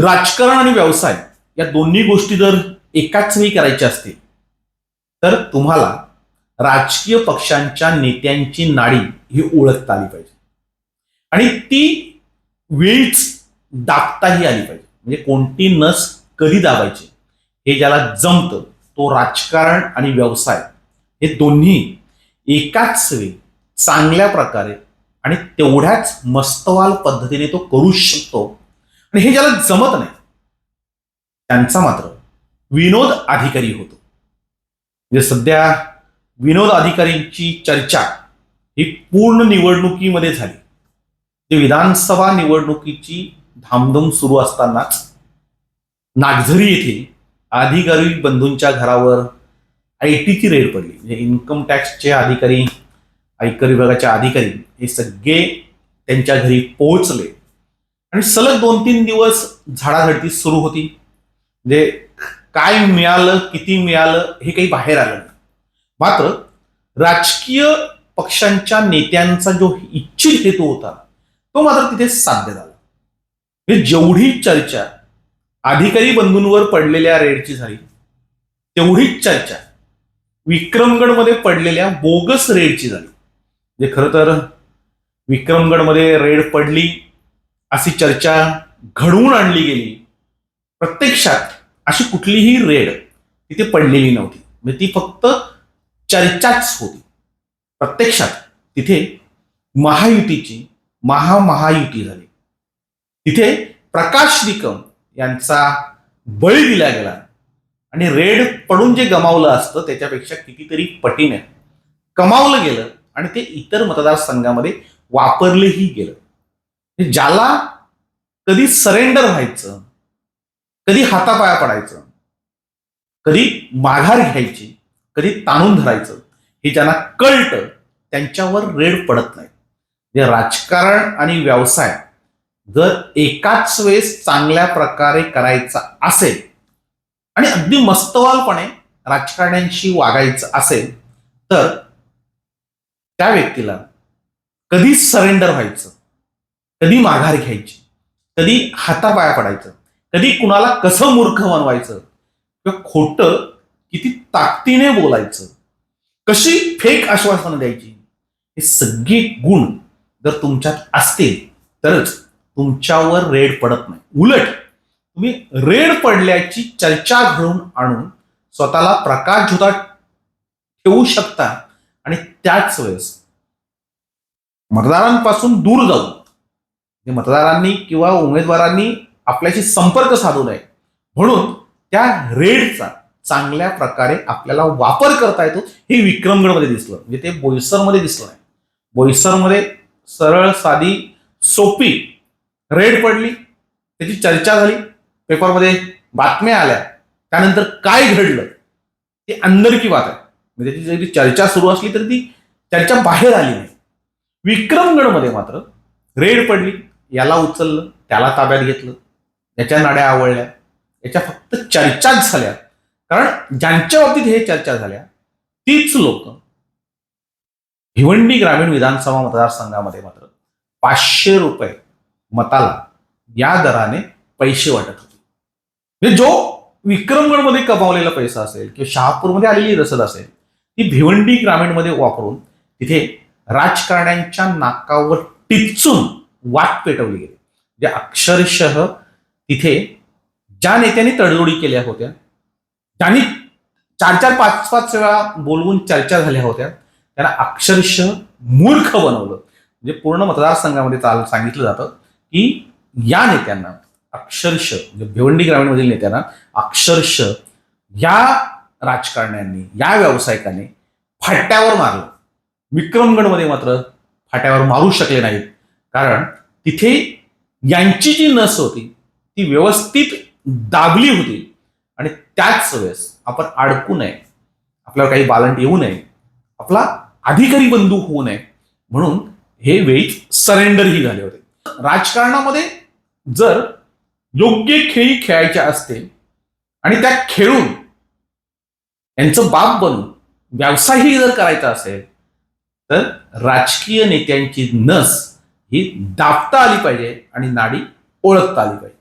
राजकारण आणि व्यवसाय या दोन्ही गोष्टी जर एकाच वेळी करायच्या असतील तर तुम्हाला राजकीय पक्षांच्या नेत्यांची नाडी ही ओळखता आली पाहिजे. आणि ती वेळीच दाबताही आली पाहिजे. म्हणजे कोणती नस कधी दाबायची हे ज्याला जमतं तो राजकारण आणि व्यवसाय हे दोन्ही एकाच वेळी चांगल्या प्रकारे आणि तेवढ्याच मस्तवाल पद्धतीने तो करू शकतो आणि हे ज्याला जमत नाही त्यांचा मात्र विनोद अधिकारी होतो. म्हणजे सध्या विनोद अधिकारींची चर्चा ही पूर्ण निवडणुकीमध्ये झाली. ते विधानसभा निवडणुकीची धामधूम सुरू असतानाच नागझरी येथे अधिकारी बंधूंच्या घरावर आय टीची रेड पडली. म्हणजे इन्कम टॅक्सचे अधिकारी आयकर विभागाचे अधिकारी हे सगळे त्यांच्या घरी पोहोचले. आणि सलग दोन तीन दिवस झाडाझडती सुरू होती. म्हणजे काय मिळालं किती मिळालं हे काही बाहेर आलं नाही. मात्र राजकीय पक्षांच्या नेत्यांचा जो इच्छित हेतू होता तो मात्र तिथे साध्य झाला. हे जेवढी चर्चा अधिकारी बंधूंवर पडलेल्या रेडची झाली तेवढीच चर्चा विक्रमगडमध्ये पडलेल्या बोगस रेडची झाली. म्हणजे खरं तर विक्रमगडमध्ये रेड पडली अशी चर्चा घडवून आणली गेली. प्रत्यक्षात अशी कुठलीही रेड तिथे पडलेली नव्हती. म्हणजे ती फक्त चर्चाच होती. प्रत्यक्षात तिथे महायुतीची महामहायुती झाली. तिथे प्रकाश निकम यांचा बळी दिला गेला. आणि रेड पडून जे गमावलं असतं त्याच्यापेक्षा कितीतरी पटीने. कमावलं गेलं आणि ते इतर मतदारसंघामध्ये वापरलेही गेलं. ज्याला कधी सरेंडर व्हायचं कधी हातापाया पडायचं कधी माघार घ्यायची कधी ताणून धरायचं हे ज्यांना कळट त्यांच्यावर रेड पडत नाही. म्हणजे राजकारण आणि व्यवसाय जर एकाच वेळेस चांगल्या प्रकारे करायचा असेल आणि अगदी मस्तवालपणे राजकारण्यांशी वागायचं असेल तर त्या व्यक्तीला कधी सरेंडर व्हायचं? कधी माघार घ्यायची? कधी हातापाया पडायचं? कधी कुणाला कसं मूर्ख बनवायचं? किंवा खोटं किती ताकदीने बोलायचं? कशी फेक आश्वासनं द्यायची? हे सगळे गुण जर तुमच्यात असतील तरच तुमच्यावर रेड पडत नाही. उलट तुम्ही रेड पडल्याची चर्चा घडून आणून स्वतःला प्रकाश झोतात ठेवू शकता आणि त्याच वेळेस मतदारांपासून दूर जाऊ. म्हणजे मतदारांनी किंवा उमेदवारांनी आपल्याशी संपर्क साधू नये. म्हणून त्या रेडचा चांगल्या प्रकारे आपल्याला वापर करता येतो हे विक्रमगडमध्ये दिसलं. म्हणजे ते बोईसरमध्ये दिसलं नाही. बोईसरमध्ये सरळ साधी सोपी रेड पडली त्याची चर्चा झाली पेपरमध्ये बातम्या आल्या त्यानंतर काय घडलं ते अंदर की बात आहे म्हणजे त्याची जरी चर्चा सुरू असली तरी ती चर्चा बाहेर आली नाही. विक्रमगडमध्ये मात्र रेड पडली याला उचललं त्याला ताब्यात घेतलं याच्या नाड्या आवडल्या याच्या फक्त चर्चाच झाल्या. कारण ज्यांच्या बाबतीत हे चर्चा झाल्या तीच लोक भिवंडी ग्रामीण विधानसभा मतदारसंघामध्ये मात्र पाचशे रुपये मताला या दराने पैसे वाटत होते. म्हणजे जो विक्रमगडमध्ये कमावलेला पैसा असेल किंवा शहापूरमध्ये आलेली रसद असेल ती भिवंडी ग्रामीणमध्ये वापरून तिथे राजकारण्यांच्या नाकावर टिचून वाट पेटवली गेली. जे अक्षरशः तिथे ज्या नेत्यांनी तडजोडी केल्या होत्या ज्यांनी चार चार पाच पाच वेळा बोलवून चर्चा झाल्या होत्या त्यांना अक्षरशः मूर्ख बनवलं. म्हणजे पूर्ण मतदारसंघामध्ये चाल सांगितलं जातं की या नेत्यांना अक्षरश म्हणजे भिवंडी ग्रामीणमधील नेत्यांना अक्षरश या राजकारण्यांनी या व्यावसायिकाने फाट्यावर मारलं. विक्रमगडमध्ये मात्र फाट्यावर मारू शकले नाहीत. कारण तिथे यांची जी नस होती ती व्यवस्थित दाबली होती. आणि त्याच वेळेस आपण अडकू नये. आपल्याला काही बालंट येऊ नये. आपला अधिकारी बंधू होऊ नये. म्हणून हे वेळीच सरेंडरही झाले होते. राजकारणामध्ये जर योग्य खेळी खेळायच्या असतील आणि त्या खेळून यांचं बाप बनून व्यवसायही जर करायचा असेल तर राजकीय नेत्यांची नस ही दाबता आली पाहिजे आणि नाडी ओळखता आली पाहिजे.